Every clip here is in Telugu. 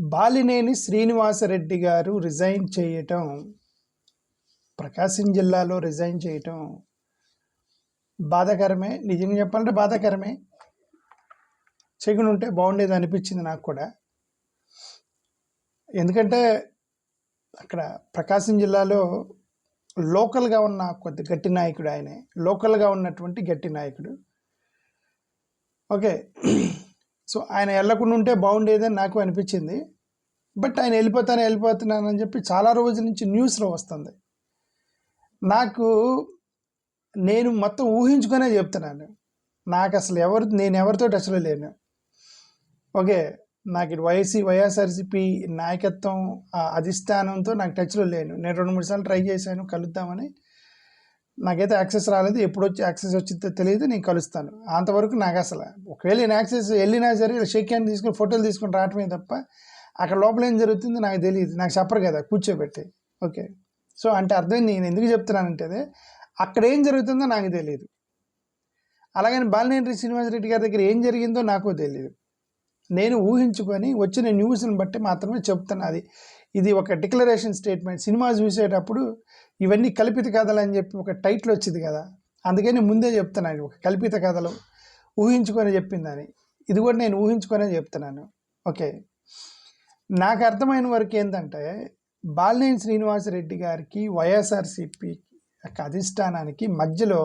బాలినేని శ్రీనివాసరెడ్డి గారు రిజైన్ చేయటం ప్రకాశం జిల్లాలో రిజైన్ చేయటం బాధాకరమే. నిజంగా చెప్పాలంటే బాధాకరమే. చేయకుండా ఉంటే బాగుండేది అనిపించింది నాకు కూడా. ఎందుకంటే అక్కడ ప్రకాశం జిల్లాలో లోకల్గా ఉన్న కొద్ది గట్టి నాయకుడు ఆయనే. లోకల్గా ఉన్నటువంటి గట్టి నాయకుడు. ఓకే. సో ఆయన వెళ్ళకుండా ఉంటే బాగుండేదని నాకు అనిపించింది. బట్ ఆయన వెళ్ళిపోతాను వెళ్ళిపోతున్నాను అని చెప్పి చాలా రోజుల నుంచి న్యూస్లో వస్తుంది. నాకు నేను మొత్తం ఊహించుకునే చెప్తున్నాను. నాకు అసలు ఎవరు నేను ఎవరితో టచ్లో లేను. ఓకే నాకు ఇటు వైసీ వైఎస్ఆర్సీపీ నాయకత్వం ఆ అధిష్టానంతో నాకు టచ్లో లేను. నేను రెండు మూడు సార్లు ట్రై చేశాను కలుద్దామని. నాకైతే యాక్సెస్ రాలేదు. ఎప్పుడు వచ్చి యాక్సెస్ వచ్చిందో తెలియదు. నేను కలుస్తాను. అంతవరకు నాకు అసలు ఒకవేళ నేను యాక్సెస్ వెళ్ళినా సరే షేక్ హ్యాండ్ తీసుకుని ఫోటోలు తీసుకుని రావటమే తప్ప అక్కడ లోపల ఏం జరుగుతుందో నాకు తెలియదు. నాకు చెప్పరు కదా కూర్చోబెట్టి. ఓకే. సో అంటే అర్థం నేను ఎందుకు చెప్తున్నానంటే అదే అక్కడ ఏం జరుగుతుందో నాకు తెలియదు. అలాగని బాలినేని శ్రీనివాసరెడ్డి గారి దగ్గర ఏం జరిగిందో నాకు తెలియదు నేను ఊహించుకొని వచ్చిన న్యూస్ని బట్టి మాత్రమే చెప్తాను అది. ఇది ఒక డిక్లరేషన్ స్టేట్మెంట్. సినిమా చూసేటప్పుడు ఇవన్నీ కల్పిత కథలు అని చెప్పి ఒక టైటిల్ వచ్చింది కదా. అందుకని ముందే చెప్తున్నాను ఒక కల్పిత కథలు. ఊహించుకొని చెప్పిందని. ఇది కూడా నేను ఊహించుకొనే చెప్తున్నాను. ఓకే. నాకు అర్థమైన వరకు ఏంటంటే బాలినేని శ్రీనివాసరెడ్డి గారికి వైఎస్ఆర్సిపి యొక్క అధిష్టానానికి మధ్యలో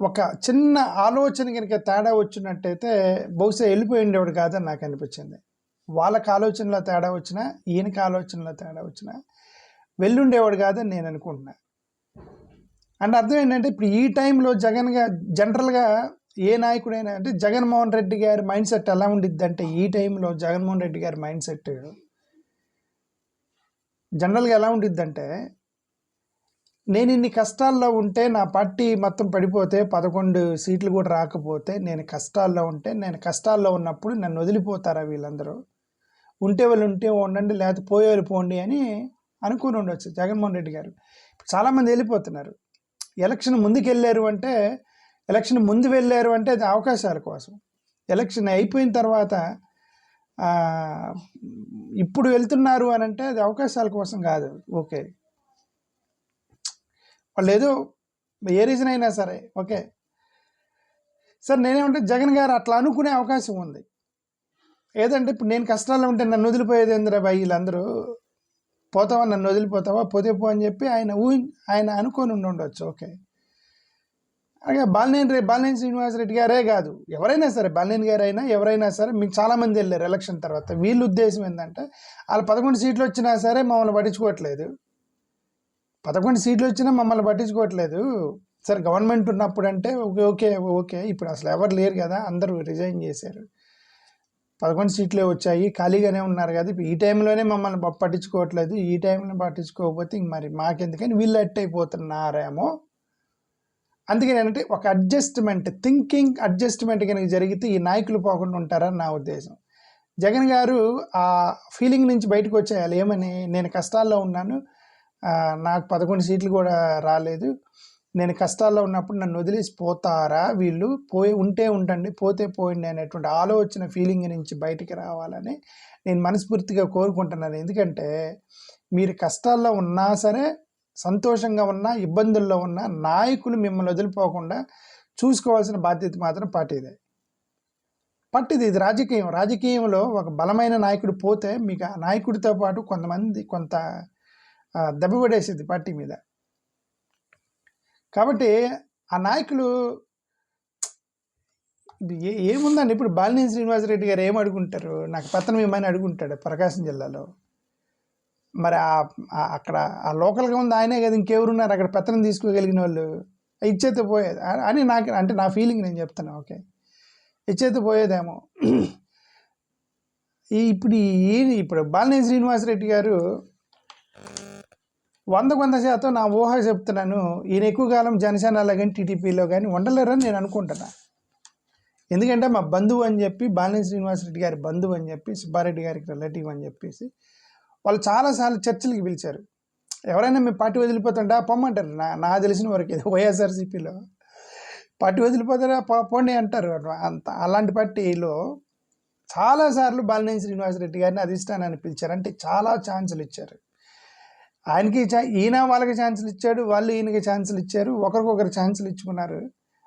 ఒక చిన్న ఆలోచన కనుక తేడా వచ్చినట్టయితే బహుశా వెళ్ళిపోయి ఉండేవాడు కాదని నాకు అనిపించింది. వాళ్ళకి ఆలోచనలో తేడా వచ్చినా ఈయనకి ఆలోచనలో తేడా వచ్చినా వెళ్ళుండేవాడు కాదని నేను అనుకుంటున్నా. అంటే అర్థం ఏంటంటే ఇప్పుడు ఈ టైంలో జగన్గా జనరల్గా ఏ నాయకుడైనా అంటే జగన్మోహన్ రెడ్డి గారి మైండ్ సెట్ ఎలా ఉండిద్ది అంటే ఈ టైంలో జగన్మోహన్ రెడ్డి గారి మైండ్ సెట్ జనరల్గా ఎలా ఉండిద్దంటే నేను ఇన్ని కష్టాల్లో ఉంటే నా పార్టీ మొత్తం పడిపోతే పదకొండు సీట్లు కూడా రాకపోతే నేను కష్టాల్లో ఉంటే నేను కష్టాల్లో ఉన్నప్పుడు నన్ను వదిలిపోతారా వీళ్ళందరూ? ఉంటే వాళ్ళు ఉంటే ఉండండి లేకపోతే పోయేవాళ్ళు పోండి అని అనుకుని ఉండొచ్చు జగన్మోహన్ రెడ్డి గారు. చాలామంది వెళ్ళిపోతున్నారు. ఎలక్షన్ ముందుకు వెళ్ళారు అంటే ఎలక్షన్ ముందు వెళ్ళారు అంటే అది అవకాశాల కోసం. ఎలక్షన్ అయిపోయిన తర్వాత ఇప్పుడు వెళ్తున్నారు అని అంటే అది అవకాశాల కోసం కాదు. ఓకే. వాళ్ళు ఏదో ఏ రీజన్ అయినా సరే ఓకే. సార్ నేనేమంటే జగన్ గారు అట్లా అనుకునే అవకాశం ఉంది. ఏదంటే ఇప్పుడు నేను కష్టాల్లో ఉంటే నన్ను వదిలిపోయేది ఏందిరా బాయ్ వీళ్ళందరూ? పోతావా? నన్ను వదిలిపోతావా? పోతే పో అని చెప్పి ఆయన ఊహి ఆయన అనుకొని ఉండొచ్చు. ఓకే. అలాగే బాలినేని రే బాలినేని శ్రీనివాసరెడ్డి గారే కాదు. ఎవరైనా సరే బాలినేని గారు అయినా ఎవరైనా సరే మీకు చాలామంది వెళ్ళారు ఎలక్షన్ తర్వాత. వీళ్ళ ఉద్దేశం ఏంటంటే వాళ్ళు పదకొండు సీట్లు వచ్చినా సరే మమ్మల్ని పట్టించుకోవట్లేదు. పదకొండు సీట్లు వచ్చినా మమ్మల్ని పట్టించుకోవట్లేదు. సరే గవర్నమెంట్ ఉన్నప్పుడు అంటే ఓకే ఓకే ఓకే. ఇప్పుడు అసలు ఎవరు లేరు కదా అందరూ రిజైన్ చేశారు. పదకొండు సీట్లే వచ్చాయి. ఖాళీగానే ఉన్నారు కదా. ఈ టైంలోనే మమ్మల్ని పట్టించుకోవట్లేదు. ఈ టైంలో పట్టించుకోకపోతే ఇంక మరి మాకెందుకని వీళ్ళు అట్ అయిపోతున్నారేమో. అందుకని ఏంటంటే ఒక అడ్జస్ట్మెంట్ థింకింగ్ అడ్జస్ట్మెంట్ కనుక జరిగితే ఈ నాయకులు పోకుండా ఉంటారని నా ఉద్దేశం. జగన్ గారు ఆ ఫీలింగ్ నుంచి బయటకు వచ్చేయాలి. ఏమని? నేను కష్టాల్లో ఉన్నాను. నాకు పదకొండు సీట్లు కూడా రాలేదు. నేను కష్టాల్లో ఉన్నప్పుడు నన్ను వదిలేసి పోతారా? వీళ్ళు పోయి ఉంటే ఉండండి పోతే పోయింది అనేటువంటి ఆలోచన ఫీలింగ్ నుంచి బయటికి రావాలని నేను మనస్ఫూర్తిగా కోరుకుంటున్నాను. ఎందుకంటే మీరు కష్టాల్లో ఉన్నా సరే సంతోషంగా ఉన్నా ఇబ్బందుల్లో ఉన్నా నాయకులు మిమ్మల్ని వదిలిపోకుండా చూసుకోవాల్సిన బాధ్యత మాత్రం పార్టీదే. పట్టిది ఇది రాజకీయం. రాజకీయంలో ఒక బలమైన నాయకుడు పోతే మీకు ఆ నాయకుడితో పాటు కొంతమంది కొంత దెబ్బ పడేసింది పార్టీ మీద. కాబట్టి ఆ నాయకులు ఏ ఏముందండి? ఇప్పుడు బాలినేని శ్రీనివాసరెడ్డి గారు ఏం అడుగుంటారు? నాకు పతనం ఏమని అడుగుంటాడు ప్రకాశం జిల్లాలో? మరి ఆ- అక్కడ ఆ లోకల్గా ఉంది ఆయనే కదా ఇంకెవరున్నారు? అక్కడ పెత్తనం తీసుకోగలిగిన వాళ్ళు. ఇచ్చేతే పోయేది. అని నాకు అంటే నా ఫీలింగ్ నేను చెప్తాను ఓకే? ఇచ్చేతే పోయేదేమో. ఇప్పుడు ఈ ఇప్పుడు బాలినేని శ్రీనివాసరెడ్డి గారు వందకు వంద శాతం నా ఊహ చెప్తున్నాను. ఈయన ఎక్కువ కాలం జనసేనలో కానీ టీడీపీలో కానీ ఉండలేరని నేను అనుకుంటున్నా. ఎందుకంటే మా బంధువు అని చెప్పి బాలినేని శ్రీనివాసరెడ్డి గారి బంధువు అని చెప్పి సుబ్బారెడ్డి గారికి రిలేటివ్ అని చెప్పేసి వాళ్ళు చాలాసార్లు చర్చలకి పిలిచారు. ఎవరైనా మీ పార్టీ వదిలిపోతుంటా పొమ్మంటారు. నా నా తెలిసిన వరకు ఇది వైఎస్ఆర్సీపీలో పార్టీ వదిలిపోతారా? పోండి అంటారు. అంత అలాంటి పార్టీలో చాలాసార్లు బాలినేని శ్రీనివాసరెడ్డి గారిని అధిష్టానాన్ని పిలిచారు. అంటే చాలా ఛాన్సులు ఇచ్చారు. ఆయనకి ఛా- ఈయన వాళ్ళకి ఛాన్సులు ఇచ్చాడు వాళ్ళు ఈయనకి ఛాన్సులు ఇచ్చారు ఒకరికొకరు ఛాన్సులు ఇచ్చుకున్నారు.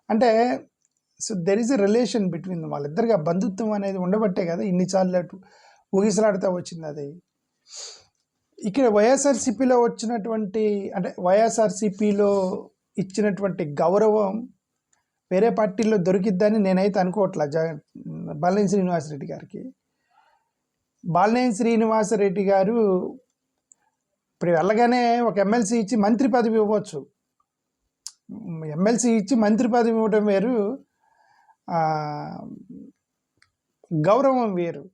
అంటే so there is a relation between వాళ్ళిద్దరికి ఆ బంధుత్వం అనేది ఉండబట్టే కదా ఇన్నిసార్లు అటు ఊగిసలాడుతూ వచ్చింది అది. ఇక్కడ వైఎస్ఆర్సీపీలో వచ్చినటువంటి అంటే వైఎస్ఆర్సీపీలో ఇచ్చినటువంటి గౌరవం వేరే పార్టీల్లో దొరికిద్దని నేనైతే అనుకోవట్లా జ బాలినేని శ్రీనివాసరెడ్డి గారికి. బాలినేని శ్రీనివాసరెడ్డి గారు ఇప్పుడు వెళ్ళగానే ఒక ఎమ్మెల్సీ ఇచ్చి మంత్రి పదవి ఇవ్వచ్చు. ఎమ్మెల్సీ ఇచ్చి మంత్రి పదవి ఇవ్వడం వేరు. గౌరవం వేరు.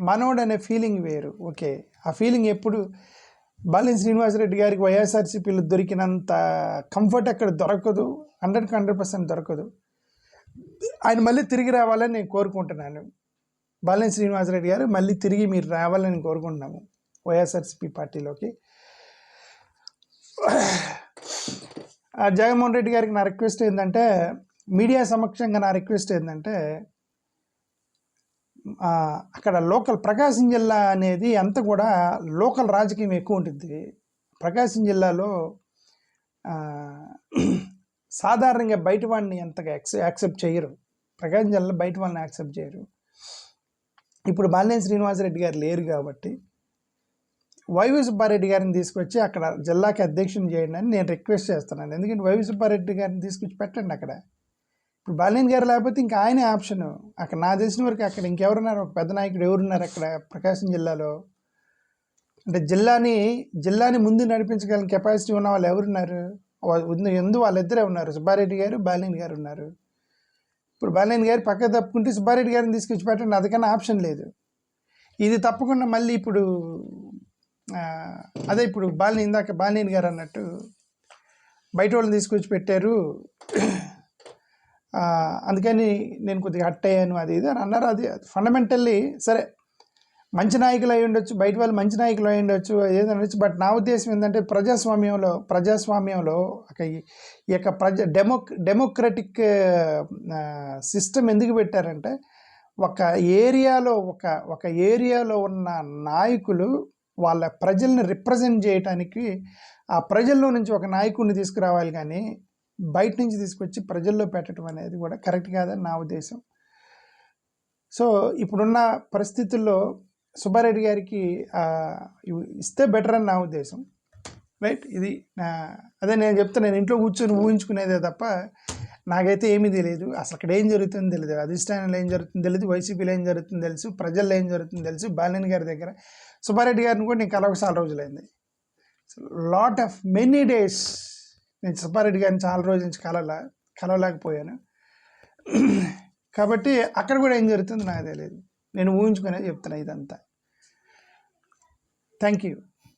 మనోడు అనే ఫీలింగ్ వేరు. ఓకే. ఆ ఫీలింగ్ ఎప్పుడు? బాలినేని శ్రీనివాసరెడ్డి గారికి వైఎస్ఆర్సీపీలు దొరికినంత కంఫర్ట్ అక్కడ దొరకదు. హండ్రెడ్కి హండ్రెడ్ పర్సెంట్ దొరకదు. ఆయన మళ్ళీ తిరిగి రావాలని నేను కోరుకుంటున్నాను. బాలినేని శ్రీనివాసరెడ్డి గారు మళ్ళీ తిరిగి మీరు రావాలని కోరుకుంటున్నాము. వైఎస్ఆర్సీపీ పార్టీలోకి. జగన్మోహన్ రెడ్డి గారికి నా రిక్వెస్ట్ ఏంటంటే మీడియా సమక్షంగా నా రిక్వెస్ట్ ఏంటంటే అక్కడ లోకల్ ప్రకాశం జిల్లా అనేది అంత కూడా లోకల్ రాజకీయం ఎక్కువ ఉంటుంది ప్రకాశం జిల్లాలో సాధారణంగా బయట వాడిని అంతగా యాక్సె యాక్సెప్ట్ చేయరు. ప్రకాశం జిల్లాలో బయట వాళ్ళని యాక్సెప్ట్ చేయరు. ఇప్పుడు బాలినేని శ్రీనివాసరెడ్డి గారు లేరు కాబట్టి వైవి సుబ్బారెడ్డి గారిని తీసుకొచ్చి అక్కడ జిల్లాకి అధ్యక్షుని చేయండి అని నేను రిక్వెస్ట్ చేస్తున్నాను. ఎందుకంటే వైవి సుబ్బారెడ్డి గారిని తీసుకొచ్చి పెట్టండి అక్కడ. ఇప్పుడు బాలినేని గారు లేకపోతే ఇంకా ఆయనే ఆప్షన్ అక్కడ నా తెలిసిన వరకు అక్కడ ఇంకెవరున్నారు? ఒక పెద్ద నాయకుడు ఎవరున్నారు అక్కడ? ప్రకాశం జిల్లాలో. అంటే జిల్లాని జిల్లాని ముందు నడిపించగల కెపాసిటీ ఉన్న వాళ్ళు ఎవరున్నారు? ఎందు వాళ్ళిద్దరే ఉన్నారు. సుబ్బారెడ్డి గారు బాలినేని గారు ఉన్నారు. ఇప్పుడు బాలినేని గారు పక్క తప్పుకుంటే సుబ్బారెడ్డి గారిని తీసుకొచ్చి పెట్టండి. అదికన్నా ఆప్షన్ లేదు. ఇది తప్పకుండా మళ్ళీ ఇప్పుడు అదే ఇప్పుడు బాలిని ఇందాక బాలినేని గారు అన్నట్టు బయట వాళ్ళని తీసుకొచ్చి పెట్టారు. అందుకని నేను కొద్దిగా హట్ అయ్యాను అది ఇది అని అన్నారు. అది ఫండమెంటల్లీ సరే మంచి నాయకులు అయి ఉండొచ్చు బయట వాళ్ళు మంచి నాయకులు అయి ఉండొచ్చు ఏదైనా బట్ నా ఉద్దేశం ఏంటంటే ప్రజాస్వామ్యంలో ప్రజాస్వామ్యంలో ఒక ఈ ఈ యొక్క ప్రజ డెమో డెమోక్రటిక్ సిస్టమ్ ఎందుకు పెట్టారంటే ఒక ఏరియాలో ఒక ఒక ఏరియాలో ఉన్న నాయకులు వాళ్ళ ప్రజల్ని రిప్రజెంట్ చేయటానికి ఆ ప్రజల్లో నుంచి ఒక నాయకుడిని తీసుకురావాలి కానీ బయట నుంచి తీసుకొచ్చి ప్రజల్లో పెట్టడం అనేది కూడా కరెక్ట్ కాదని నా ఉద్దేశం. సో ఇప్పుడున్న పరిస్థితుల్లో సుబ్బారెడ్డి గారికి ఇస్తే బెటర్ అని నా ఉద్దేశం. రైట్? ఇది నా అదే నేను చెప్తా నేను ఇంట్లో కూర్చొని ఊహించుకునేదే తప్ప నాకైతే ఏమీ తెలియదు అసలు అక్కడ ఏం జరుగుతుందో తెలియదు అధిష్టానంలో ఏం జరుగుతుందో తెలియదు వైసీపీలో ఏం జరుగుతుందో తెలుసు. ప్రజల్లో ఏం జరుగుతుందో తెలుసు. బాలినేని గారి దగ్గర సుబ్బారెడ్డి గారిని కూడా నేను కలవక చాలా రోజులైంది. లాట్ ఆఫ్ మెనీ డేస్ నేను సుబ్బారెడ్డి గారిని చాలా రోజుల నుంచి కలవలా కలవలేకపోయాను. కాబట్టి అక్కడ కూడా ఏం జరుగుతుందో నాకు తెలియదు. నేను ఊహించుకునే చెప్తున్నా ఇదంతా. Thank you